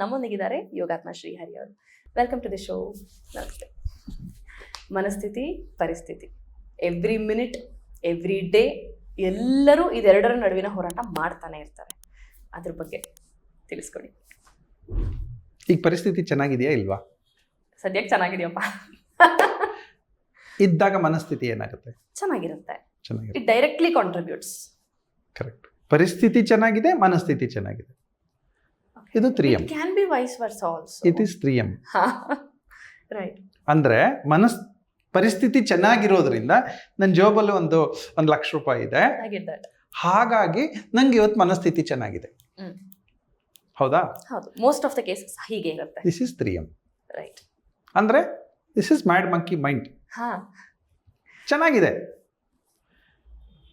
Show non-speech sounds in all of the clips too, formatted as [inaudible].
ನಮ್ಮೊಂದಿಗಿದ್ದಾರೆ ಯೋಗಾತ್ಮ ಶ್ರೀಹರಿ ಅವರು. Welcome to the show ನಮಸ್ತೆ. ಮನಸ್ಥಿತಿ ಪರಿಸ್ಥಿತಿ. ಎವ್ರಿ ಮಿನಿಟ್ ಎವ್ರಿ ಡೇ ಎಲ್ಲರೂ ಇದೆರಡರ ನಡುವಿನ ಹೋರಾಟ ಮಾಡ್ತಾನೆ ಇರ್ತಾರೆ. ಅದ್ರ ಬಗ್ಗೆ ತಿಳಿಸ್ಕೊಡಿ. ಈಗ ಪರಿಸ್ಥಿತಿ ಚೆನ್ನಾಗಿದೆಯಾ ಇಲ್ವಾ? ಸದ್ಯಕ್ಕೆ ಚೆನ್ನಾಗಿದೆಯಪ್ಪ. ಇದ್ದಾಗ ಮನಸ್ಥಿತಿ ಏನಾಗುತ್ತೆ? ಚೆನ್ನಾಗಿರುತ್ತೆ. ಚೆನ್ನಾಗಿದೆ ಇಟ್ ಡೈರೆಕ್ಟ್ಲಿ ಕಾಂಟ್ರಿಬ್ಯೂಟ್ಸ್ ಕರೆಕ್ಟ್ ಪರಿಸ್ಥಿತಿ ಚೆನ್ನಾಗಿದೆ ಮನಸ್ಥಿತಿ ಚೆನ್ನಾಗಿದೆ. ಇದು ತ್ರಿಯಂ. Can be vice versa also it is um right ಅಂದರೆ ಮನಸ್ ಪರಿಸ್ಥಿತಿ ಚೆನ್ನಾಗಿರೋದ್ರಿಂದ ನನ್ನ ಜೋಬಲ್ಲಿ ಒಂದು ಒಂದು ಲಕ್ಷ ರೂಪಾಯಿ ಇದೆ. ಹಾಗಾಗಿ ನಂಗೆ ಇವತ್ತು ಮನಸ್ಥಿತಿ ಚೆನ್ನಾಗಿದೆ. ಹೌದಾ? ಹೌದು. ಮೋಸ್ಟ್ ಆಫ್ ದ ಕೇಸಸ್ ಹೀಗೆ ಇರುತ್ತೆ. ದಿಸ್ ಇಸ್ ತ್ರಿಯಂ. ರೈಟ್ ಅಂದರೆ this is mad monkey mind ಹಾಂ. ಚೆನ್ನಾಗಿದೆ.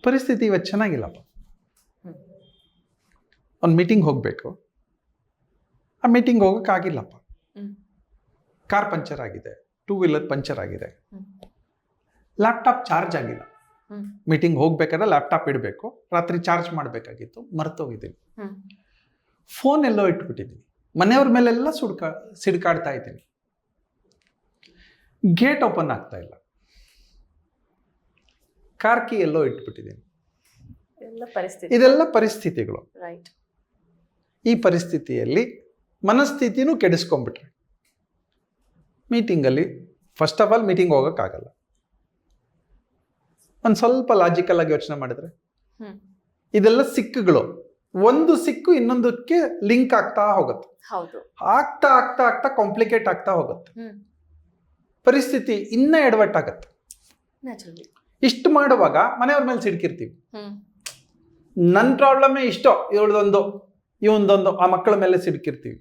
ಪರಿಸ್ಥಿತಿ ಇವತ್ತು ಚೆನ್ನಾಗಿಲ್ಲಪ್ಪ. ಒಂದು ಮೀಟಿಂಗ್ ಹೋಗಬೇಕು. ಆ ಮೀಟಿಂಗ್ ಹೋಗೋಕ್ಕಾಗಿಲ್ಲಪ್ಪ. ಕಾರ್ ಪಂಚರ್ ಆಗಿದೆ. ಟೂ ವೀಲರ್ ಪಂಚರ್ ಆಗಿದೆ. ಲ್ಯಾಪ್ಟಾಪ್ ಚಾರ್ಜ್ ಆಗಿಲ್ಲ. ಮೀಟಿಂಗ್ ಹೋಗ್ಬೇಕಾದ್ರೆ ಲ್ಯಾಪ್ಟಾಪ್ ಇಡಬೇಕು. ರಾತ್ರಿ ಚಾರ್ಜ್ ಮಾಡಬೇಕಾಗಿತ್ತು. ಮರ್ತೋಗಿದ್ದೀನಿ. ಫೋನ್ ಎಲ್ಲೋ ಇಟ್ಬಿಟ್ಟಿದ್ದೀನಿ. ಮನೆಯವ್ರ ಮೇಲೆಲ್ಲ ಸುಡ್ಕಾ ಸಿಡ್ಕಾಡ್ತಾ ಇದ್ದೀನಿ. ಗೇಟ್ ಓಪನ್ ಆಗ್ತಾ ಇಲ್ಲ. ಕಾರ್ ಕೀ ಎಲ್ಲೋ ಇಟ್ಬಿಟ್ಟಿದ್ದೀನಿ. ಎಲ್ಲ ಪರಿಸ್ಥಿತಿ. ಇದೆಲ್ಲ ಪರಿಸ್ಥಿತಿಗಳು. ರೈಟ್ ಈ ಪರಿಸ್ಥಿತಿಯಲ್ಲಿ ಮನಸ್ಥಿತಿನೂ ಕೆಡಿಸ್ಕೊಂಡ್ಬಿಟ್ರೆ. ಮೀಟಿಂಗಲ್ಲಿ ಫಸ್ಟ್ ಆಫ್ ಆಲ್ ಮೀಟಿಂಗ್ ಹೋಗೋಕ್ಕಾಗಲ್ಲ. ಒಂದು ಸ್ವಲ್ಪ ಲಾಜಿಕಲ್ ಆಗಿ ಯೋಚನೆ ಮಾಡಿದ್ರೆ ಇದೆಲ್ಲ ಸಿಕ್ಕುಗಳು. ಒಂದು ಸಿಕ್ಕು ಇನ್ನೊಂದಕ್ಕೆ ಲಿಂಕ್ ಆಗ್ತಾ ಹೋಗುತ್ತೆ. ಆಗ್ತಾ ಆಗ್ತಾ ಆಗ್ತಾ ಕಾಂಪ್ಲಿಕೇಟ್ ಆಗ್ತಾ ಹೋಗುತ್ತೆ. ಪರಿಸ್ಥಿತಿ ಇನ್ನ ಎಡವಟ್ಟಾಗತ್ತೆ ಇಷ್ಟು ಮಾಡುವಾಗ ಮನೆಯವ್ರ ಮೇಲೆ ಸಿಡ್ಕಿರ್ತೀವಿ. ನನ್ನ ಪ್ರಾಬ್ಲಮ್ಮೇ ಇಷ್ಟೋ ಇವಳದೊಂದು ಇವೊಂದೊಂದು ಆ ಮಕ್ಕಳ ಮೇಲೆ ಸಿಡ್ಕಿರ್ತೀವಿ.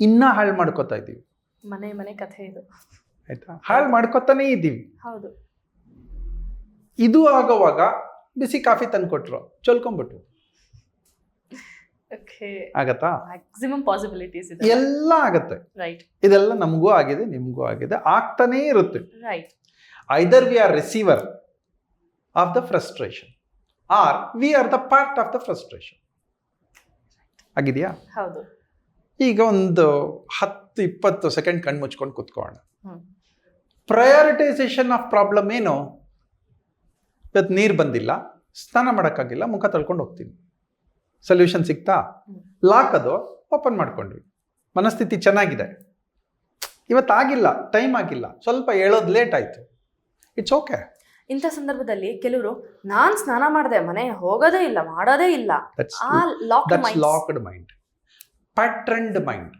ಇನ್ನೂ ಹಾಳು ಮಾಡ್ಕೋತಾ ಇದ್ದೀವಿ. ಮನೆ ಮನೆ ಕಥೆ ಇದು. ಆಯ್ತಾ? ಹಾಳು ಮಾಡ್ಕೊತಾನೆ ಇದ್ದೀವಿ. ಹೌದು. ಇದು ಆಗೋವಾಗ ಬಿಸಿ ಕಾಫಿ ತಂದ್ಕೊಟ್ರು ಚೊಲ್ಕೊಂಬಿಟ್ರು ಓಕೆ. ಆಗತ್ತಾ? ಮ್ಯಾಕ್ಸಿಮಮ್ ಪಾಸಿಬಿಲಿಟೀಸ್ ಇದೆ. ಎಲ್ಲ ಆಗತ್ತೆ. ರೈಟ್ ಇದೆಲ್ಲ ನಮಗೂ ಆಗಿದೆ ನಿಮಗೂ ಆಗಿದೆ. ಆಗ್ತಾನೇ ಇರುತ್ತೆ. Right either we are receiver of the frustration or we are the part of the frustration ಆಗಿದೆಯಾ? ಹೌದು. ಈಗ ಒಂದು ಹತ್ತು ಇಪ್ಪತ್ತು ಸೆಕೆಂಡ್ ಕಣ್ಣು ಮುಚ್ಕೊಂಡು ಕುತ್ಕೋಣ ಪ್ರಯಾರಿಟೈಸೇಷನ್ ಆಫ್ ಪ್ರಾಬ್ಲಮ್ ಏನು? ಇವತ್ತು ನೀರು ಬಂದಿಲ್ಲ ಸ್ನಾನ ಮಾಡೋಕ್ಕಾಗಿಲ್ಲ ಮುಖ ತಳ್ಕೊಂಡು ಹೋಗ್ತೀನಿ. ಸೊಲ್ಯೂಷನ್ ಸಿಗ್ತಾ. ಲಾಕ್ ಅದು ಓಪನ್ ಮಾಡ್ಕೊಂಡ್ವಿ. ಮನಸ್ಥಿತಿ ಚೆನ್ನಾಗಿದೆ. ಇವತ್ತಾಗಿಲ್ಲ ಟೈಮ್ ಆಗಿಲ್ಲ ಸ್ವಲ್ಪ ಹೇಳೋದು ಲೇಟ್ ಆಯಿತು. ಇಟ್ಸ್ ಓಕೆ ಇಂಥ ಸಂದರ್ಭದಲ್ಲಿ ಕೆಲವರು ನಾನು ಸ್ನಾನ ಮಾಡಿದೆ ಮನೆ ಹೋಗೋದೇ ಇಲ್ಲ ಮಾಡೋದೇ ಇಲ್ಲ. ಲಾಕ್ಡ್ ಮೈಂಡ್ ಪ್ಯಾಟ್ರನ್ಡ್ ಮೈಂಡ್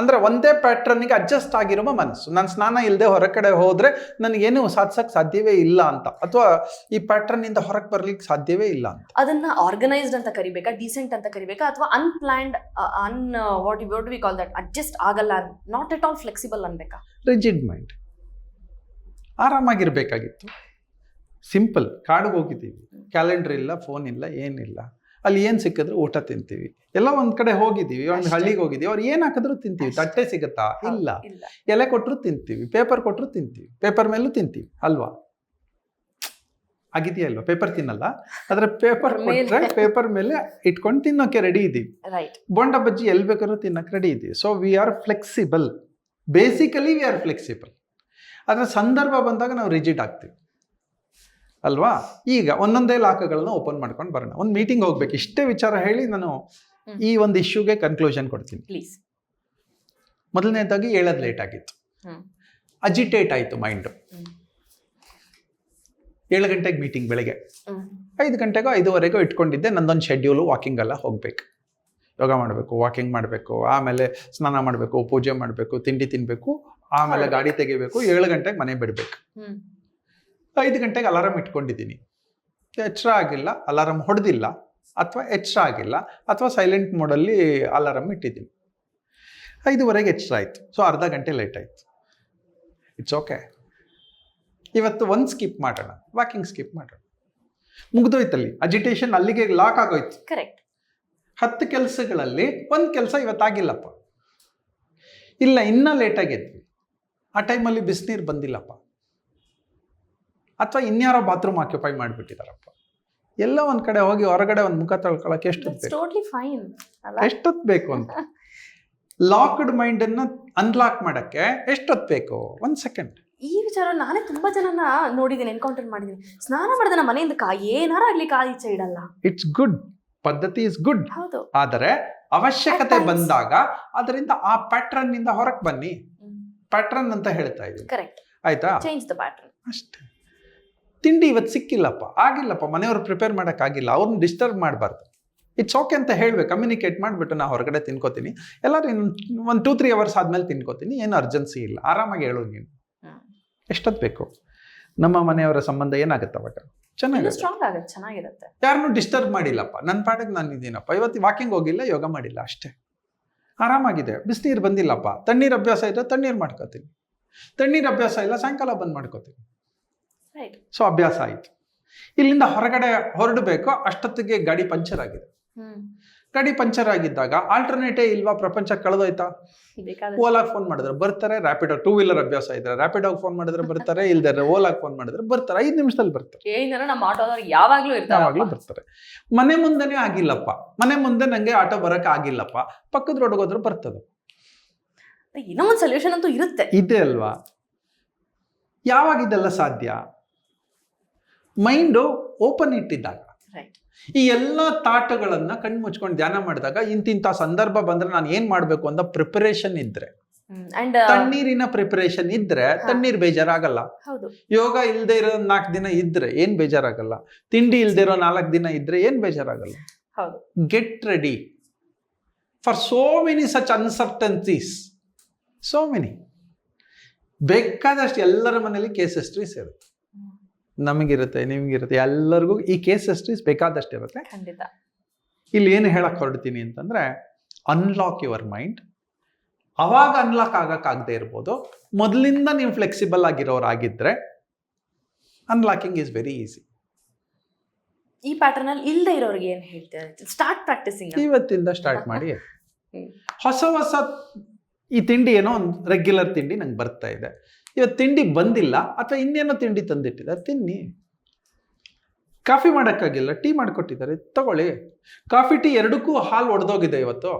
ಅಂದರೆ ಒಂದೇ ಪ್ಯಾಟ್ರನ್ಗೆ ಅಡ್ಜಸ್ಟ್ ಆಗಿರುವ ಮನಸ್ಸು. ನಾನು ಸ್ನಾನ ಇಲ್ಲದೆ ಹೊರಗಡೆ ಹೋದರೆ ನನಗೇನು ಸಾಧಿಸೋಕ್ಕೆ ಸಾಧ್ಯವೇ ಇಲ್ಲ ಅಂತ. ಅಥವಾ ಈ ಪ್ಯಾಟ್ರನ್ನಿಂದ ಹೊರಗೆ ಬರಲಿಕ್ಕೆ ಸಾಧ್ಯವೇ ಇಲ್ಲ ಅಂತ. ಅದನ್ನು ಆರ್ಗನೈಸ್ಡ್ ಅಂತ ಕರಿಬೇಕಾ ಡೀಸೆಂಟ್ ಅಂತ ಕರಿಬೇಕಾ ಅಥವಾ unplanned and what you what we call that adjust ಆಗಲ್ಲ ನಾಟ್ ಎಟ್ ಆಲ್ ಫ್ಲೆಕ್ಸಿಬಲ್ ಅನ್ಬೇಕಾ? ರಿಜಿಡ್ ಮೈಂಡ್ ಆರಾಮಾಗಿರಬೇಕಾಗಿತ್ತು. ಸಿಂಪಲ್ ಕಾಡಿಗೆ ಹೋಗಿದ್ದೀವಿ. ಕ್ಯಾಲೆಂಡರ್ ಇಲ್ಲ ಫೋನ್ ಇಲ್ಲ ಏನಿಲ್ಲ. ಅಲ್ಲಿ ಏನು ಸಿಕ್ಕಿದ್ರು ಊಟ ತಿಂತೀವಿ. ಎಲ್ಲ ಒಂದು ಕಡೆ ಹೋಗಿದ್ದೀವಿ ಒಂದು ಹಳ್ಳಿಗೆ ಹೋಗಿದ್ದೀವಿ. ಅವ್ರು ಏನು ಹಾಕಿದ್ರು ತಿಂತೀವಿ. ತಟ್ಟೆ ಸಿಗುತ್ತಾ? ಇಲ್ಲ. ಎಲೆ ಕೊಟ್ಟರು ತಿಂತೀವಿ ಪೇಪರ್ ಕೊಟ್ಟರು ತಿಂತೀವಿ ಪೇಪರ್ ಮೇಲೂ ತಿಂತೀವಿ ಅಲ್ವಾ? ಆಗಿದೆಯಾ ಅಲ್ವಾ ಪೇಪರ್ ತಿನ್ನಲ್ಲ. ಆದರೆ ಪೇಪರ್ ಕೊಟ್ಟರೆ [laughs] ಪೇಪರ್ ಮೇಲೆ ಇಟ್ಕೊಂಡು ತಿನ್ನೋಕೆ ರೆಡಿ ಇದ್ದೀವಿ ಬೋಂಡ ಬಜ್ಜಿ ಎಲ್ಲಿ ಬೇಕಾದ್ರೂ ತಿನ್ನಕ್ಕೆ ರೆಡಿ ಇದ್ದೀವಿ so we are flexible basically we are flexible ಆದರೆ ಸಂದರ್ಭ ಬಂದಾಗ ನಾವು ರಿಜಿಡ್ ಆಗ್ತೀವಿ. ಅಲ್ವಾ? ಈಗ ಒಂದೊಂದೇ ಲಾಕಗಳನ್ನ ಓಪನ್ ಮಾಡ್ಕೊಂಡು ಬರೋಣ. ಒಂದು ಮೀಟಿಂಗ್ ಹೋಗ್ಬೇಕು. ಇಷ್ಟೇ ವಿಚಾರ ಹೇಳಿ ನಾನು ಈ ಒಂದು ಇಶ್ಯೂಗೆ ಕನ್ಕ್ಲೂಷನ್ ಕೊಡ್ತೀನಿ. ಪ್ಲೀಸ್ ಮೊದಲನೇದಾಗಿ ಹೇಳೋದು ಲೇಟ್ ಆಗಿತ್ತು. ಅಜಿಟೇಟ್ ಆಯಿತು ಮೈಂಡು. ಏಳು ಗಂಟೆಗೆ ಮೀಟಿಂಗ್ ಬೆಳಗ್ಗೆ. ಐದು ಗಂಟೆಗೋ ಐದುವರೆಗೋ ಇಟ್ಕೊಂಡಿದ್ದೆ. ನಂದೊಂದು ಶೆಡ್ಯೂಲು ವಾಕಿಂಗ್ ಎಲ್ಲ ಹೋಗಬೇಕು. ಯೋಗ ಮಾಡಬೇಕು ವಾಕಿಂಗ್ ಮಾಡಬೇಕು ಆಮೇಲೆ ಸ್ನಾನ ಮಾಡಬೇಕು ಪೂಜೆ ಮಾಡಬೇಕು ತಿಂಡಿ ತಿನ್ನಬೇಕು ಆಮೇಲೆ ಗಾಡಿ ತೆಗಿಬೇಕು ಏಳು ಗಂಟೆಗೆ ಮನೆ ಬಿಡಬೇಕು. ಐದು ಗಂಟೆಗೆ ಅಲಾರಾಮ್ ಇಟ್ಕೊಂಡಿದ್ದೀನಿ. ಎಚ್ಚರ ಆಗಿಲ್ಲ ಅಲಾರಾಮ್ ಹೊಡೆದಿಲ್ಲ ಅಥವಾ ಎಚ್ಚರ ಆಗಿಲ್ಲ ಅಥವಾ ಸೈಲೆಂಟ್ ಮೋಡಲ್ಲಿ ಅಲಾರಾಮ್ ಇಟ್ಟಿದ್ದೀನಿ. ಐದುವರೆಗೆ ಎಚ್ಚರ ಆಯಿತು. ಸೊ ಅರ್ಧ ಗಂಟೆ ಲೇಟ್ ಆಯಿತು. ಇಟ್ಸ್ ಓಕೆ ಇವತ್ತು ಒಂದು ಸ್ಕಿಪ್ ಮಾಡೋಣ. ವಾಕಿಂಗ್ ಸ್ಕಿಪ್ ಮಾಡೋಣ. ಮುಗ್ದೋಯ್ತಲ್ಲಿ. ಅಜಿಟೇಷನ್ ಅಲ್ಲಿಗೆ ಲಾಕ್ ಆಗೋಯ್ತು. ಕರೆಕ್ಟ್ ಹತ್ತು ಕೆಲಸಗಳಲ್ಲಿ ಒಂದು ಕೆಲಸ ಇವತ್ತಾಗಿಲ್ಲಪ್ಪ. ಇಲ್ಲ ಇನ್ನೂ ಲೇಟಾಗಿ ಎದ್ವಿ. ಆ ಟೈಮಲ್ಲಿ ಬಿಸಿನೀರು ಬಂದಿಲ್ಲಪ್ಪ. ಅಥವಾ ಇನ್ಯಾರೋ ಬಾತ್ರೂಮ್ ಆಕ್ಯುಪೈ ಮಾಡಿಬಿಟ್ಟಿದಾರಪ್ಪ ಎಲ್ಲ ಒಂದು ಕಡೆ ಹೋಗಿ ಹೊರಗಡೆ ಒಂದು ಮುಖ ತೊಳ್ಕೊಳಕ್ಕೆ ಎಷ್ಟೊತ್ತು ಬೇಕು? ಟೋಟ್ಲಿ ಫೈನ್ ಅಲ್ಲ? ಎಷ್ಟೊತ್ತು ಬೇಕು ಅಂತ? ಲಾಕ್ಡ್ ಮೈಂಡನ್ನು ಅನ್ಲಾಕ್ ಮಾಡೋಕ್ಕೆ ಎಷ್ಟೊತ್ತು ಬೇಕು? ಒಂದು ಸೆಕೆಂಡ್ ಈ ವಿಚಾರ ನಾನೇ ತುಂಬಾ ಜನನ ನೋಡಿದ್ದೀನಿ ಎನ್ಕೌಂಟರ್ ಮಾಡಿದ್ದೀನಿ ಸ್ನಾನ ಮಾಡಿದ ನಮ್ಮ ಮನೆಯಿಂದ ಕಾ ಏನಾರ ಆಗ್ಲಿ ಕಾಲ್ ಈಚೆ ಇಡಲ್ಲ. ಇಟ್ಸ್ ಗುಡ್ ಪದ್ಧತಿ ಇಸ್ ಗುಡ್ ಹೌದು. ಆದರೆ ಅವಶ್ಯಕತೆ ಬಂದಾಗ ಅದರಿಂದ ಆ ಪ್ಯಾಟ್ರನ್ನಿಂದ ಹೊರಗೆ ಬನ್ನಿ. ಪ್ಯಾಟ್ರನ್ ಅಂತ ಹೇಳ್ತಾ ಇದ್ದೀನಿ ಕರೆಕ್ಟ್ ಆಯ್ತಾ? ಚೇಂಜ್ ದ ಪ್ಯಾಟರ್ನ್ ಅಷ್ಟೇ. ತಿಂಡಿ ಇವತ್ತು ಸಿಕ್ಕಿಲ್ಲಪ್ಪ ಆಗಿಲ್ಲಪ್ಪ ಮನೆಯವ್ರು ಪ್ರಿಪೇರ್ ಮಾಡೋಕ್ಕಾಗಿಲ್ಲ ಅವ್ರನ್ನ ಡಿಸ್ಟರ್ಬ್ ಮಾಡಬಾರ್ದು. ಇಟ್ಸ್ ಓಕೆ ಅಂತ ಹೇಳಬೇಕು ಕಮ್ಯುನಿಕೇಟ್ ಮಾಡಿಬಿಟ್ಟು ನಾ ಹೊರಗಡೆ ತಿನ್ಕೋತೀನಿ. ಎಲ್ಲರೂ ಒಂದು ಟೂ ತ್ರೀ ಅವರ್ಸ್ ಆದಮೇಲೆ ತಿನ್ಕೋತೀನಿ ಏನು ಅರ್ಜೆನ್ಸಿ ಇಲ್ಲ ಆರಾಮಾಗಿ ಹೇಳು ನೀನು. ಎಷ್ಟೊತ್ತು ಬೇಕು? ನಮ್ಮ ಮನೆಯವರ ಸಂಬಂಧ ಏನಾಗುತ್ತೆ ಅವಾಗ? ಚೆನ್ನಾಗಿ ಸ್ಟ್ರಾಂಗ್ ಆಗುತ್ತೆ. ಚೆನ್ನಾಗಿರುತ್ತೆ. ಯಾರನ್ನೂ ಡಿಸ್ಟರ್ಬ್ ಮಾಡಿಲ್ಲಪ್ಪ ನನ್ನ ಪಾಡಿಗೆ ನಾನು ಇದ್ದೀನಪ್ಪ ಇವತ್ತು ವಾಕಿಂಗ್ ಹೋಗಿಲ್ಲ ಯೋಗ ಮಾಡಿಲ್ಲ ಅಷ್ಟೇ. ಆರಾಮಾಗಿದೆ ಬಿಸಿನೀರು ಬಂದಿಲ್ಲಪ್ಪ ತಣ್ಣೀರು ಅಭ್ಯಾಸ ಇದ್ದರೆ ತಣ್ಣೀರು ಮಾಡ್ಕೋತೀನಿ. ತಣ್ಣೀರು ಅಭ್ಯಾಸ ಇಲ್ಲ ಸಾಯಂಕಾಲ ಬಂದು ಮಾಡ್ಕೋತೀನಿ. ಸೊ ಅಭ್ಯಾಸ ಆಯಿತು. ಇಲ್ಲಿಂದ ಹೊರಗಡೆ ಹೊರಡಬೇಕು ಅಷ್ಟೊತ್ತಿಗೆ ಗಾಡಿ ಪಂಚರ್ ಆಗಿದೆ. ಗಾಡಿ ಪಂಚರ್ ಆಗಿದ್ದಾಗ ಆಲ್ಟರ್ನೇಟೇ ಇಲ್ವಾ ಪ್ರಪಂಚ ಕಳೆದೋಯ್ತಾ? ಓಲಾಗಿ ಫೋನ್ ಮಾಡಿದ್ರೆ ಬರ್ತಾರೆ ರ್ಯಾಪಿಡೋ ಟೂ ವೀಲರ್ ಅಭ್ಯಾಸ ಇದ್ರೆ ರ್ಯಾಪಿಡೋಗೆ ಫೋನ್ ಮಾಡಿದ್ರೆ ಬರ್ತಾರೆ ಇಲ್ದೇ ಓಲಾಗ್ ಫೋನ್ ಮಾಡಿದ್ರೆ ಬರ್ತಾರೆ ಐದು ನಿಮಿಷದಲ್ಲಿ ಬರ್ತಾರೆ. ಏನಾರ ನಮ್ಮ ಆಟೋದವ್ರು ಯಾವಾಗ್ಲೂ ಯಾವಾಗಲೂ ಬರ್ತಾರೆ. ಮನೆ ಮುಂದೆನೇ ಆಗಿಲ್ಲಪ್ಪ. ಮನೆ ಮುಂದೆ ನಂಗೆ ಆಟೋ ಬರಕ್ ಆಗಿಲ್ಲಪ್ಪ. ಪಕ್ಕದ ರೋಡ್ಗೆ ಹೋದ್ರೆ ಬರ್ತದೆ. ಏನೋ ಒಂದು ಸೊಲ್ಯೂಷನ್ ಅಂತೂ ಇರುತ್ತೆ. ಇದೆ ಅಲ್ವಾ? ಯಾವಾಗ ಇದೆಲ್ಲ ಸಾಧ್ಯ? ಮೈಂಡು ಓಪನ್ ಇಟ್ಟಿದ್ದಾಗ. ಈ ಎಲ್ಲ ತಾಟಗಳನ್ನ ಕಣ್ಣು ಮುಚ್ಕೊಂಡು ಧ್ಯಾನ ಮಾಡಿದಾಗ ಇಂತಿಂಥ ಸಂದರ್ಭ ಬಂದ್ರೆ ನಾನು ಏನ್ ಮಾಡ್ಬೇಕು ಅಂತ ಪ್ರಿಪರೇಷನ್ ಇದ್ರೆ. ಅಂಡ್ ತಣ್ಣೀರಿನ ಪ್ರಿಪರೇಷನ್ ಇದ್ರೆ. ತಣ್ಣೀರ್ ಬೇಜಾರಾಗಲ್ಲ. ಯೋಗ ಇಲ್ದೇ ಇರೋ ನಾಲ್ಕು ದಿನ ಇದ್ರೆ ಏನ್ ಬೇಜಾರಾಗಲ್ಲ. ತಿಂಡಿ ಇಲ್ದೇ ಇರೋ ನಾಲ್ಕು ದಿನ ಇದ್ರೆ ಏನ್ ಬೇಜಾರಾಗಲ್ಲ. Get ready for so many such uncertainties so many ಬೇಕಾದಷ್ಟು ಎಲ್ಲರ ಮನೇಲಿ ಕೇಸ್ ಹಿಸ್ಟ್ರೀಸ್ ಇರುತ್ತೆ. ನಮಗಿರುತ್ತೆ ನಿಮ್ಗಿರುತ್ತೆ ಎಲ್ಲರಿಗೂ ಈ ಕೇಸ್ ಹಿಸ್ಟ್ರೀಸ್ ಬೇಕಾದಷ್ಟು ಇರುತ್ತೆ. ಖಂಡಿತ. ಇಲ್ಲಿ ಏನು ಹೇಳಕ್ ಹೊರಡ್ತೀನಿ ಅಂತಂದ್ರೆ ಅನ್ಲಾಕ್ ಯುವರ್ ಮೈಂಡ್ ಅವಾಗ ಅನ್ಲಾಕ್ ಆಗಕ್ಕಾಗದೇ ಇರ್ಬೋದು. ಮೊದಲಿಂದ ನೀವು ಫ್ಲೆಕ್ಸಿಬಲ್ ಆಗಿರೋರಾಗಿದ್ರೆ ಅನ್ಲಾಕಿಂಗ್ ಈಸ್ ವೆರಿ ಈಸಿ ಈ ಪ್ಯಾಟರ್ನ್ ಅಲ್ಲಿ ಇಲ್ಲದೆ ಇರೋರಿಗೆ ಏನು ಹೇಳ್ತಾರೆ? ಸ್ಟಾರ್ಟ್ ಪ್ರಾಕ್ಟಿಸಿಂಗ್ ಇವತ್ತಿಂದ ಸ್ಟಾರ್ಟ್ ಮಾಡಿ. [laughs] ಹೊಸ ಹೊಸ ಈ ತಿಂಡಿ ಏನೋ ಒಂದು ರೆಗ್ಯುಲರ್ ತಿಂಡಿ ನಂಗೆ ಬರ್ತಾ ಇದೆ. ಇವತ್ತು ತಿಂಡಿ ಬಂದಿಲ್ಲ ಅಥವಾ ಇನ್ನೇನೋ ತಿಂಡಿ ತಂದಿಟ್ಟಿದ್ದಾರೆ, ತಿನ್ನಿ. ಕಾಫಿ ಮಾಡೋಕ್ಕಾಗಿಲ್ಲ, ಟೀ ಮಾಡಿಕೊಟ್ಟಿದ್ದಾರೆ, ತಗೊಳ್ಳಿ. ಕಾಫಿ, ಟೀ ಎರಡಕ್ಕೂ ಹಾಲು ಒಡೆದೋಗಿದೆ ಇವತ್ತು.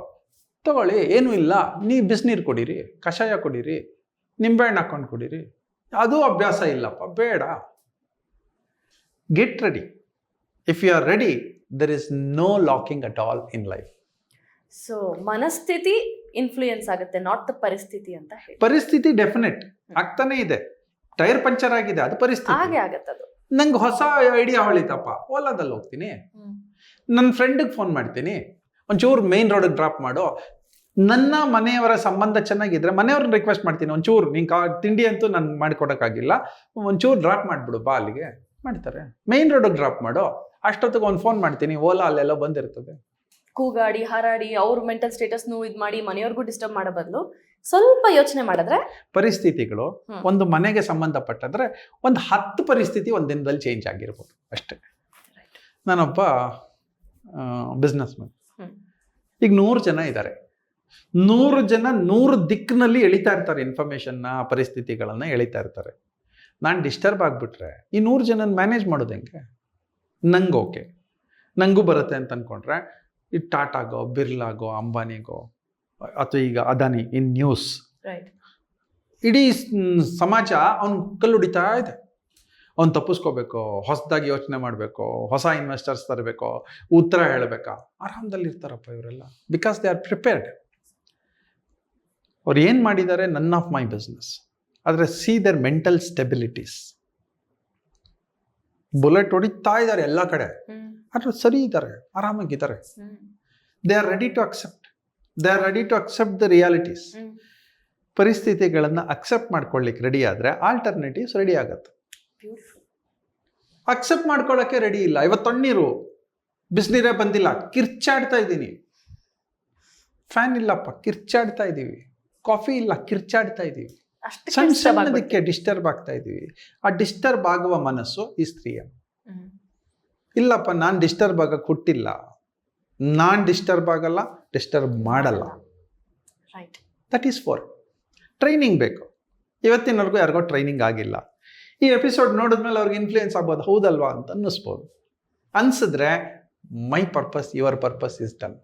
ತಗೊಳ್ಳಿ, ಏನೂ ಇಲ್ಲ. ನೀ ಬಿಸಿನೀರು ಕುಡೀರಿ, ಕಷಾಯ ಕುಡೀರಿ, ನಿಂಬೆಹಣ್ಣು ಹಾಕೊಂಡು ಕುಡೀರಿ. ಅದು ಅಭ್ಯಾಸ ಇಲ್ಲಪ್ಪ, ಬೇಡ. Get ready if you are ready there is no locking at all in life so ಮನಸ್ಥಿತಿ ಇನ್ಫ್ಲೂಯೆನ್ಸ್ ಆಗುತ್ತೆ ನಾಟ್ ದ ಪರಿಸ್ಥಿತಿ ಅಂತ ಹೇಳಿ. ಪರಿಸ್ಥಿತಿ ಡೆಫಿನೆಟ್ ಆಗ್ತಾನೆ ಇದೆ. ಟೈರ್ ಪಂಚರ್ ಆಗಿದೆ ಅದು ಪರಿಸ್ಥಿತಿ. ಹಾಗೆ ಆಗತ್ತೆ ಅದು. ನಂಗೆ ಹೊಸ ಐಡಿಯಾ ಹೊಳಿತಪ್ಪ ಓಲಾದಲ್ಲಿ ಹೋಗ್ತೀನಿ. ನನ್ನ ಫ್ರೆಂಡಿಗೆ ಫೋನ್ ಮಾಡ್ತೀನಿ. ಒಂಚೂರು ಮೇನ್ ರೋಡಿಗೆ ಡ್ರಾಪ್ ಮಾಡು. ನನ್ನ ಮನೆಯವರ ಸಂಬಂಧ ಚೆನ್ನಾಗಿದ್ರೆ ಮನೆಯವ್ರನ್ನ ರಿಕ್ವೆಸ್ಟ್ ಮಾಡ್ತೀನಿ ಒಂಚೂರು. ನೀನು ಕಾ ತಿಂಡಿ ಅಂತೂ ನಾನು ಮಾಡಿಕೊಡೋಕ್ಕಾಗಿಲ್ಲ. ಒಂಚೂರು ಡ್ರಾಪ್ ಮಾಡಿಬಿಡು ಬಾ ಅಲ್ಲಿಗೆ. ಮಾಡ್ತಾರೆ. ಮೇನ್ ರೋಡಿಗೆ ಡ್ರಾಪ್ ಮಾಡು. ಅಷ್ಟೊತ್ತಿಗೆ ಒಂದು ಫೋನ್ ಮಾಡ್ತೀನಿ ಓಲಾ ಅಲ್ಲೆಲ್ಲ ಬಂದಿರ್ತದೆ. ಕೂಗಾಡಿ ಹಾರಾಡಿ ಅವ್ರ ಮೆಂಟಲ್ ಸ್ಟೇಟಸ್ನು ಇದು ಮಾಡಿ ಮನೆಯವ್ರಿಗೂ ಡಿಸ್ಟರ್ಬ್ ಮಾಡೋ ಬದಲು ಸ್ವಲ್ಪ ಯೋಚನೆ ಮಾಡಿದ್ರೆ ಪರಿಸ್ಥಿತಿಗಳು ಒಂದು ಮನೆಗೆ ಸಂಬಂಧಪಟ್ಟಂದ್ರೆ ಒಂದು ಹತ್ತು ಪರಿಸ್ಥಿತಿ ಒಂದು ದಿನದಲ್ಲಿ ಚೇಂಜ್ ಆಗಿರ್ಬೋದು ಅಷ್ಟೇ. ನಾನೊಬ್ಬ ಬಿಸ್ನೆಸ್ ಮ್ಯಾನ್ ಈಗ ನೂರು ಜನ ಇದ್ದಾರೆ ನೂರು ಜನ ನೂರು ದಿಕ್ಕಿನಲ್ಲಿ ಎಳಿತಾ ಇರ್ತಾರೆ ಇನ್ಫಾರ್ಮೇಷನ್ನ ಪರಿಸ್ಥಿತಿಗಳನ್ನು ಎಳಿತಾ ಇರ್ತಾರೆ. ನಾನು ಡಿಸ್ಟರ್ಬ್ ಆಗಿಬಿಟ್ರೆ ಈ ನೂರು ಜನನ ಮ್ಯಾನೇಜ್ ಮಾಡೋದು ಹೆಂಗೆ? ನಂಗೆ ಓಕೆ ನಂಗೂ ಬರುತ್ತೆ ಅಂತ ಅಂದ್ಕೊಂಡ್ರೆ ಈ ಟಾಟಾಗೋ ಬಿರ್ಲಾಗೋ ಅಂಬಾನಿಗೋ ಅಥವಾ ಈಗ ಅದಾನಿ ಇನ್ ನ್ಯೂಸ್. ಇಡೀ ಸಮಾಜ ಅವ್ನು ಕಲ್ಲು ಹೊಡಿತಾ ಇದೆ. ಅವ್ನು ತಪ್ಪಿಸ್ಕೋಬೇಕು ಹೊಸದಾಗಿ ಯೋಚನೆ ಮಾಡಬೇಕು ಹೊಸ ಇನ್ವೆಸ್ಟರ್ಸ್ ತರಬೇಕು ಉತ್ತರ ಹೇಳಬೇಕಾ? ಆರಾಮದಲ್ಲಿ ಇರ್ತಾರಪ್ಪ ಇವರೆಲ್ಲ. ಬಿಕಾಸ್ ದೇ ಆರ್ ಪ್ರಿಪೇರ್ಡ್ ಅವ್ರು ಏನು ಮಾಡಿದ್ದಾರೆ? ನನ್ ಆಫ್ ಮೈ ಬಿಸ್ನೆಸ್ ಆದರೆ see their mental stabilities bullet ಹೊಡಿತಾ ಇದ್ದಾರೆ ಎಲ್ಲ ಕಡೆ. ಆದರೆ ಸರಿ ಇದ್ದಾರೆ ಆರಾಮಾಗಿದ್ದಾರೆ. They are ready to accept they are ready to accept the realities ಪರಿಸ್ಥಿತಿಗಳನ್ನು ಅಕ್ಸೆಪ್ಟ್ ಮಾಡ್ಕೊಳ್ಳಿಕ್ಕೆ ರೆಡಿ ಆದರೆ ಆಲ್ಟರ್ನೇಟಿವ್ಸ್ ರೆಡಿ ಆಗುತ್ತೆ. ಅಕ್ಸೆಪ್ಟ್ ಮಾಡ್ಕೊಳ್ಳೋಕ್ಕೆ ರೆಡಿ ಇಲ್ಲ. ಇವತ್ತು ತಣ್ಣೀರು ಬಿಸಿನೀರೇ ಬಂದಿಲ್ಲ. ಕಿರ್ಚಾಡ್ತಾ ಇದ್ದೀನಿ. ಫ್ಯಾನ್ ಇಲ್ಲಪ್ಪ ಕಿರ್ಚಾಡ್ತಾ ಇದ್ದೀವಿ. ಕಾಫಿ ಇಲ್ಲ ಕಿರ್ಚಾಡ್ತಾ ಇದ್ದೀವಿ. ಸಣ್ಣ ಸಣ್ಣದಕ್ಕೆ ಡಿಸ್ಟರ್ಬ್ ಆಗ್ತಾ ಇದ್ದೀವಿ. ಆ ಡಿಸ್ಟರ್ಬ್ ಆಗುವ ಮನಸ್ಸು ಈ ಸ್ತ್ರೀಯ. ಇಲ್ಲಪ್ಪ ನಾನು ಡಿಸ್ಟರ್ಬ್ ಆಗಕ್ಕೆ ಹುಟ್ಟಿಲ್ಲ ನಾನು ಡಿಸ್ಟರ್ಬ್ ಆಗಲ್ಲ ಡಿಸ್ಟರ್ಬ್ ಮಾಡಲ್ಲ. Right that is for training ಬೇಕು. ಇವತ್ತಿನವರೆಗೂ ಯಾರಿಗೋ ಟ್ರೈನಿಂಗ್ ಆಗಿಲ್ಲ. ಈ ಎಪಿಸೋಡ್ ನೋಡಿದ್ಮೇಲೆ ಅವ್ರಿಗೆ ಇನ್ಫ್ಲೂಯೆನ್ಸ್ ಆಗ್ಬೋದು. ಹೌದಲ್ವಾ ಅಂತ ಅನ್ನಿಸ್ಬೋದು. ಅನ್ಸಿದ್ರೆ my purpose your purpose is done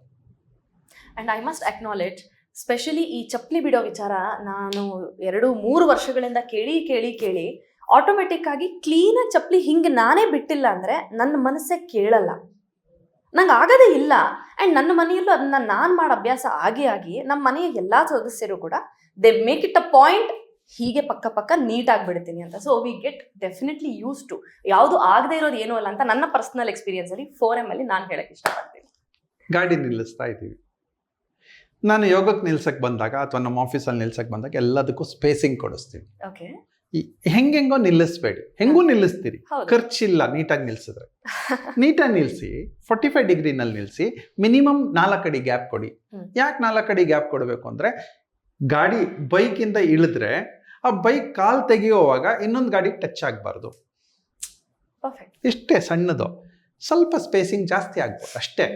and I must acknowledge specially ಈ ಚಪ್ಪಲಿ ಬಿಡೋ ವಿಚಾರ ನಾನು ಎರಡು ಮೂರು ವರ್ಷಗಳಿಂದ ಕೇಳಿ ಕೇಳಿ ಕೇಳಿ ಆಟೋಮೆಟಿಕ್ ಆಗಿ ಕ್ಲೀನಾಗಿ ಚಪ್ಪಲಿ ಹಿಂಗೆ ನಾನೇ ಬಿಟ್ಟಿಲ್ಲ ಅಂದರೆ ನನ್ನ ಮನಸ್ಸೇ ಕೇಳಲ್ಲ. ನಂಗೆ ಆಗದೇ ಇಲ್ಲ. ಆ್ಯಂಡ್ ನನ್ನ ಮನೆಯಲ್ಲೂ ಅದನ್ನ ನಾನು ಮಾಡೋ ಅಭ್ಯಾಸ ಆಗಿ ಆಗಿ ನಮ್ಮ ಮನೆಯ ಎಲ್ಲ ಸದಸ್ಯರು ಕೂಡ they make it a point ಹೀಗೆ ಪಕ್ಕ ಪಕ್ಕ ನೀಟಾಗಿ ಬಿಡ್ತೀನಿ ಅಂತ. So we get definitely use to ಯಾವುದು ಆಗದೆ ಇರೋದು ಏನೂ ಅಲ್ಲ ಅಂತ ನನ್ನ ಪರ್ಸನಲ್ ಎಕ್ಸ್ಪೀರಿಯನ್ಸಲ್ಲಿ ಫೋರ್ ಎಂ ಅಲ್ಲಿ ನಾನು ಹೇಳಕ್ಕೆ ಇಷ್ಟಪಡ್ತೀನಿ. ಗಾಡಿ ನಿಲ್ಲಿಸ್ತಾ ಇದ್ದೀವಿ. ನಾನು ಯೋಗಕ್ಕೆ ನಿಲ್ಸಕ್ಕೆ ಬಂದಾಗ ಅಥವಾ ನಮ್ಮ ಆಫೀಸಲ್ಲಿ ನಿಲ್ಸಕ್ಕೆ ಬಂದಾಗ ಎಲ್ಲದಕ್ಕೂ ಸ್ಪೇಸಿಂಗ್ ಕೊಡಿಸ್ತೀವಿ ಓಕೆ ಹೆಂಗೆಂಗೋ ನಿಲ್ಲಿಸ್ಬೇಡಿ. ಹೆಂಗೂ ನಿಲ್ಲಿಸ್ತೀರಿ? ಖರ್ಚಿಲ್ಲ ನೀಟಾಗಿ ನಿಲ್ಸಿದ್ರೆ. ನೀಟಾಗಿ ನಿಲ್ಲಿಸಿ ಫೋರ್ಟಿ ಫೈವ್ ಡಿಗ್ರಿನಲ್ಲಿ ನಿಲ್ಲಿಸಿ ಮಿನಿಮಮ್ ನಾಲ್ಕು ಅಡಿ ಗ್ಯಾಪ್ ಕೊಡಿ. ಯಾಕೆ ನಾಲ್ಕು ಅಡಿ ಗ್ಯಾಪ್ ಕೊಡಬೇಕು ಅಂದರೆ ಗಾಡಿ ಬೈಕಿಂದ ಇಳಿದ್ರೆ ಆ ಬೈಕ್ ಕಾಲ್ ತೆಗೆಯುವಾಗ ಇನ್ನೊಂದು ಗಾಡಿ ಟಚ್ ಆಗಬಾರ್ದು. ಇಷ್ಟೇ ಸಣ್ಣದು. ಸ್ವಲ್ಪ ಸ್ಪೇಸಿಂಗ್ ಜಾಸ್ತಿ ಆಗ್ಬೋದು ಅಷ್ಟೇ.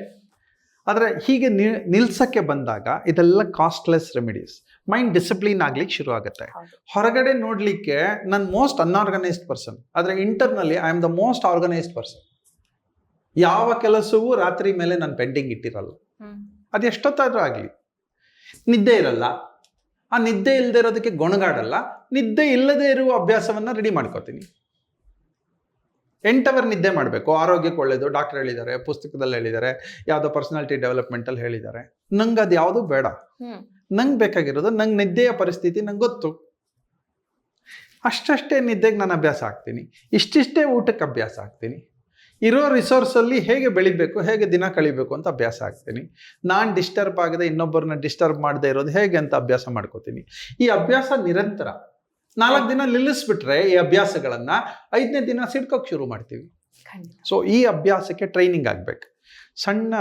ಆದರೆ ಹೀಗೆ ನಿಲ್ಸಕ್ಕೆ ಬಂದಾಗ ಇದೆಲ್ಲ ಕಾಸ್ಟ್ಲೆಸ್ ರೆಮಿಡೀಸ್ ಮೈಂಡ್ ಡಿಸಿಪ್ಲಿನ್ ಆಗ್ಲಿಕ್ಕೆ ಶುರು ಆಗುತ್ತೆ. ಹೊರಗಡೆ ನೋಡ್ಲಿಕ್ಕೆ ನಾನು ಮೋಸ್ಟ್ ಅನ್ಆರ್ಗನೈಸ್ಡ್ ಪರ್ಸನ್ ಆದರೆ internally I am the most organised person ಯಾವ ಕೆಲಸವೂ ರಾತ್ರಿ ಮೇಲೆ ನಾನು ಪೆಂಡಿಂಗ್ ಇಟ್ಟಿರಲ್ಲ. ಅದು ಎಷ್ಟೊತ್ತಾದರೂ ಆಗಲಿ. ನಿದ್ದೆ ಇರಲ್ಲ. ಆ ನಿದ್ದೆ ಇಲ್ಲದೆ ಇರೋದಕ್ಕೆ ಗೊಣಗಾಡಲ್ಲ. ನಿದ್ದೆ ಇಲ್ಲದೆ ಇರುವ ಅಭ್ಯಾಸವನ್ನು ರೆಡಿ ಮಾಡ್ಕೋತೀನಿ. ಎಂಟು ಅವರ್ ನಿದ್ದೆ ಮಾಡಬೇಕು. ಆರೋಗ್ಯಕ್ಕೆ ಒಳ್ಳೆಯದು ಡಾಕ್ಟರ್ ಹೇಳಿದ್ದಾರೆ ಪುಸ್ತಕದಲ್ಲಿ ಹೇಳಿದ್ದಾರೆ ಯಾವುದೋ ಪರ್ಸನಾಲಿಟಿ ಡೆವಲಪ್ಮೆಂಟಲ್ಲಿ ಹೇಳಿದ್ದಾರೆ. ನಂಗೆ ಅದು ಯಾವುದು ಬೇಡ. ನಂಗೆ ಬೇಕಾಗಿರೋದು ನಂಗೆ ನಿದ್ದೆಯ ಪರಿಸ್ಥಿತಿ ನಂಗೆ ಗೊತ್ತು. ಅಷ್ಟಷ್ಟೇ ನಿದ್ದೆಗೆ ನಾನು ಅಭ್ಯಾಸ ಆಗ್ತೀನಿ. ಇಷ್ಟಿಷ್ಟೇ ಊಟಕ್ಕೆ ಅಭ್ಯಾಸ ಆಗ್ತೀನಿ. ಇರೋ ರಿಸೋರ್ಸಲ್ಲಿ ಹೇಗೆ ಬೆಳಿಬೇಕು ಹೇಗೆ ದಿನ ಕಳಿಬೇಕು ಅಂತ ಅಭ್ಯಾಸ ಆಗ್ತೀನಿ. ನಾನು ಡಿಸ್ಟರ್ಬ್ ಆಗದೆ ಇನ್ನೊಬ್ಬರನ್ನ ಡಿಸ್ಟರ್ಬ್ ಮಾಡದೆ ಇರೋದು ಹೇಗೆ ಅಂತ ಅಭ್ಯಾಸ ಮಾಡ್ಕೋತೀನಿ. ಈ ಅಭ್ಯಾಸ ನಿರಂತರ. ನಾಲ್ಕು ದಿನ ನಿಲ್ಲಿಸ್ಬಿಟ್ರೆ ಈ ಅಭ್ಯಾಸಗಳನ್ನು ಐದನೇ ದಿನ ಸಿಡ್ಕೋಕ್ಕೆ ಶುರು ಮಾಡ್ತೀವಿ. ಸೊ ಈ ಅಭ್ಯಾಸಕ್ಕೆ ಟ್ರೈನಿಂಗ್ ಆಗಬೇಕು. ಸಣ್ಣ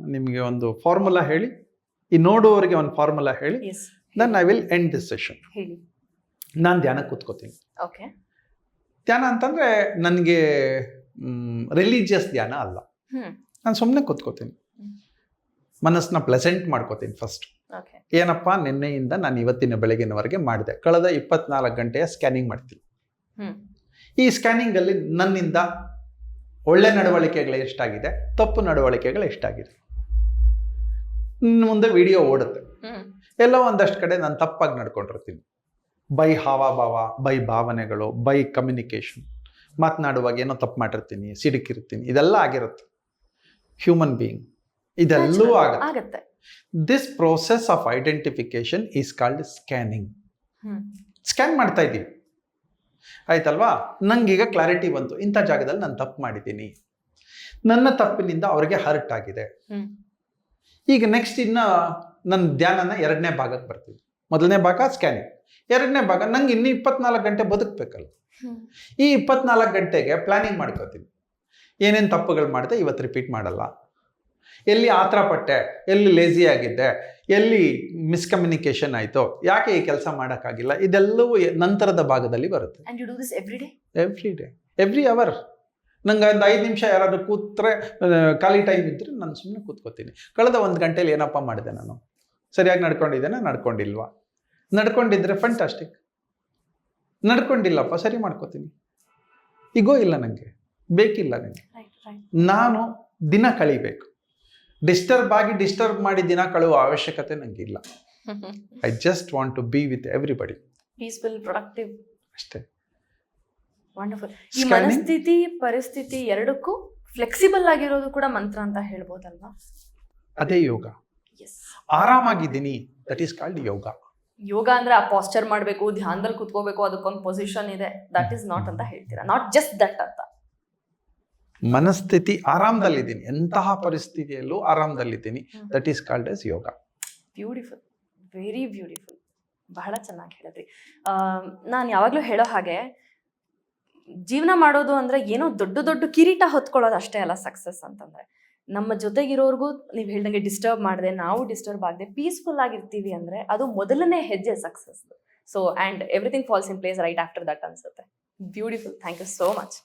ನಿಮಗೆ ಒಂದು ಫಾರ್ಮುಲಾ ಹೇಳಿ. ಈ ನೋಡುವವರಿಗೆ ಒಂದು ಫಾರ್ಮುಲಾ ಹೇಳಿ. Then I will end this session ನಾನು ಧ್ಯಾನ ಕೂತ್ಕೋತೀನಿ. ಓಕೆ ಧ್ಯಾನ ಅಂತಂದರೆ ನನಗೆ ರಿಲಿಜಿಯಸ್ ಧ್ಯಾನ ಅಲ್ಲ. ನಾನು ಸುಮ್ಮನೆ ಕೂತ್ಕೋತೀನಿ. ಮನಸ್ಸನ್ನ ಪ್ಲೆಸೆಂಟ್ ಮಾಡ್ಕೋತೀನಿ ಫಸ್ಟ್ ಏನಪ್ಪ ನಿನ್ನೆಯಿಂದ ನಾನು ಇವತ್ತಿನ ಬೆಳಗಿನವರೆಗೆ ಮಾಡಿದೆ. ಕಳೆದ ಇಪ್ಪತ್ನಾಲ್ಕು ಗಂಟೆಯ ಸ್ಕ್ಯಾನಿಂಗ್ ಮಾಡ್ತೀನಿ. ಈ ಸ್ಕ್ಯಾನಿಂಗಲ್ಲಿ ನನ್ನಿಂದ ಒಳ್ಳೆ ನಡವಳಿಕೆಗಳು ಎಷ್ಟಾಗಿದೆ ತಪ್ಪು ನಡವಳಿಕೆಗಳು ಎಷ್ಟಾಗಿದೆ? ಇನ್ನು ಮುಂದೆ ವಿಡಿಯೋ ಓಡುತ್ತೆ. ಎಲ್ಲ ಒಂದಷ್ಟು ಕಡೆ ನಾನು ತಪ್ಪಾಗಿ ನಡ್ಕೊಂಡಿರ್ತೀನಿ. ಬೈ ಹಾವಭಾವ ಬೈ ಭಾವನೆಗಳು ಬೈ ಕಮ್ಯುನಿಕೇಷನ್ ಮಾತನಾಡುವಾಗ ಏನೋ ತಪ್ಪು ಮಾಡಿರ್ತೀನಿ ಸಿಡುಕಿರ್ತೀನಿ ಇದೆಲ್ಲ ಆಗಿರುತ್ತೆ. ಹ್ಯೂಮನ್ ಬೀಯಿಂಗ್ ಇದೆಲ್ಲೂ ಆಗುತ್ತೆ. This process of identification is called scanning scan ಮಾಡ್ತಾ ಇದ್ದೀವಿ ಆಯ್ತಲ್ವಾ? ನಂಗೀಗ ಕ್ಲಾರಿಟಿ ಬಂತು. ಇಂಥ ಜಾಗದಲ್ಲಿ ನಾನು ತಪ್ಪು ಮಾಡಿದ್ದೀನಿ. ನನ್ನ ತಪ್ಪಿನಿಂದ ಅವರಿಗೆ ಹರ್ಟ್ ಆಗಿದೆ. ಈಗ ನೆಕ್ಸ್ಟ್ ಇನ್ನು ನನ್ನ ಧ್ಯಾನನ ಎರಡನೇ ಭಾಗಕ್ಕೆ ಬರ್ತೀವಿ. ಮೊದಲನೇ ಭಾಗ ಸ್ಕ್ಯಾನಿಂಗ್ ಎರಡನೇ ಭಾಗ ನಂಗೆ ಇನ್ನೂ ಇಪ್ಪತ್ನಾಲ್ಕು ಗಂಟೆ ಬದುಕಬೇಕಲ್ಲ ಈ ಇಪ್ಪತ್ನಾಲ್ಕು ಗಂಟೆಗೆ ಪ್ಲಾನಿಂಗ್ ಮಾಡ್ಕೋತೀನಿ. ಏನೇನು ತಪ್ಪುಗಳು ಮಾಡಿದೆ ಇವತ್ತು ರಿಪೀಟ್ ಮಾಡಲ್ಲ. ಎಲ್ಲಿ ಆತರ ಪಟ್ಟೆ ಎಲ್ಲಿ ಲೇಜಿ ಆಗಿದ್ದೆ ಎಲ್ಲಿ ಮಿಸ್ಕಮ್ಯುನಿಕೇಶನ್ ಆಯಿತು ಯಾಕೆ ಈ ಕೆಲಸ ಮಾಡೋಕ್ಕಾಗಿಲ್ಲ ಇದೆಲ್ಲವೂ ನಂತರದ ಭಾಗದಲ್ಲಿ ಬರುತ್ತೆ. ಎವ್ರಿ ಡೇ ಎವ್ರಿ ಅವರ್ ನಂಗೆ ಒಂದು ಐದು ನಿಮಿಷ ಯಾರಾದರೂ ಕೂತ್ರೆ ಖಾಲಿ ಟೈಮ್ ಇದ್ದರೆ ನಾನು ಸುಮ್ಮನೆ ಕೂತ್ಕೋತೀನಿ. ಕಳೆದ ಒಂದು ಗಂಟೆಲಿ ಏನಪ್ಪ ಮಾಡಿದೆ ನಾನು? ಸರಿಯಾಗಿ ನಡ್ಕೊಂಡಿದ್ದೇನೆ? ನಡ್ಕೊಂಡಿಲ್ವಾ? ನಡ್ಕೊಂಡಿದ್ರೆ ಫಂಟಾಸ್ಟಿಕ್ ನಡ್ಕೊಂಡಿಲ್ಲಪ್ಪ ಸರಿ ಮಾಡ್ಕೋತೀನಿ. ಈಗೋ ಇಲ್ಲ ನನಗೆ ಬೇಕಿಲ್ಲ ನನಗೆ ನಾನು ದಿನ ಕಳಿಬೇಕು. ಡಿಸ್ಟರ್ಬ್ ಆಗಿ ಡಿಸ್ಟರ್ಬ್ ಮಾಡಿ ದಿನ ಕಳುವ ಅವಶ್ಯಕತೆ ನನಗಿಲ್ಲ I just want to be with everybody peaceful productive ಅಷ್ಟೇ. ವಂಡರ್ಫುಲ್ ಈ ಮನಸ್ಥಿತಿ ಪರಿಸ್ಥಿತಿ ಎರಡಕ್ಕೂ ಫ್ಲೆಕ್ಸಿಬಲ್ ಆಗಿರೋದು ಕೂಡ ಮಂತ್ರ ಅಂತ ಹೇಳ್ಬೋದಲ್ವಾ? ಅದೇ ಯೋಗ. ಆರಾಮಾಗಿದ್ದೀನಿ. That is called yoga. ಯೋಗ ಅಂದ್ರೆ ಆ ಪಾಸ್ಚರ್ ಮಾಡಬೇಕು ಧ್ಯಾನದಲ್ಲಿ ಕುತ್ಕೋಬೇಕು ಅದಕ್ಕೊಂದು ಪೊಸಿಷನ್ ಇದೆ. ದಟ್ ಈಸ್ ನಾಟ್ ಅಂತ ಹೇಳ್ತೀರಾ? ನಾಟ್ ಜಸ್ಟ್ ದಟ್ ಅಂತ. ಮನಸ್ಥಿತಿ ಆರಾಮದಲ್ಲಿದ್ದೀನಿ. ಎಂತಹ ಪರಿಸ್ಥಿತಿಯಲ್ಲೂ ಆರಾಮದಲ್ಲಿದ್ದೀನಿ. That is called as yoga. Beautiful very beautiful ಬಹಳ ಚೆನ್ನಾಗಿ ಹೇಳಿದ್ರಿ. ನಾನು ಯಾವಾಗಲೂ ಹೇಳೋ ಹಾಗೆ ಜೀವನ ಮಾಡೋದು ಅಂದ್ರೆ ಏನೋ ದೊಡ್ಡ ದೊಡ್ಡ ಕಿರೀಟ ಹೊತ್ಕೊಳ್ಳೋದು ಅಷ್ಟೇ ಅಲ್ಲ ಸಕ್ಸಸ್ ಅಂತಂದ್ರೆ. ನಮ್ಮ ಜೊತೆಗಿರೋರ್ಗೂ ನೀವು ಹೇಳ್ದಂಗೆ ಡಿಸ್ಟರ್ಬ್ ಮಾಡದೆ, ನಾವು ಡಿಸ್ಟರ್ಬ್ ಆಗದೆ ಪೀಸ್ಫುಲ್ ಆಗಿರ್ತೀವಿ ಅಂದ್ರೆ ಅದು ಮೊದಲನೇ ಹೆಜ್ಜೆ success so and everything falls in place right after that ಅನ್ಸುತ್ತೆ. Beautiful thank you so much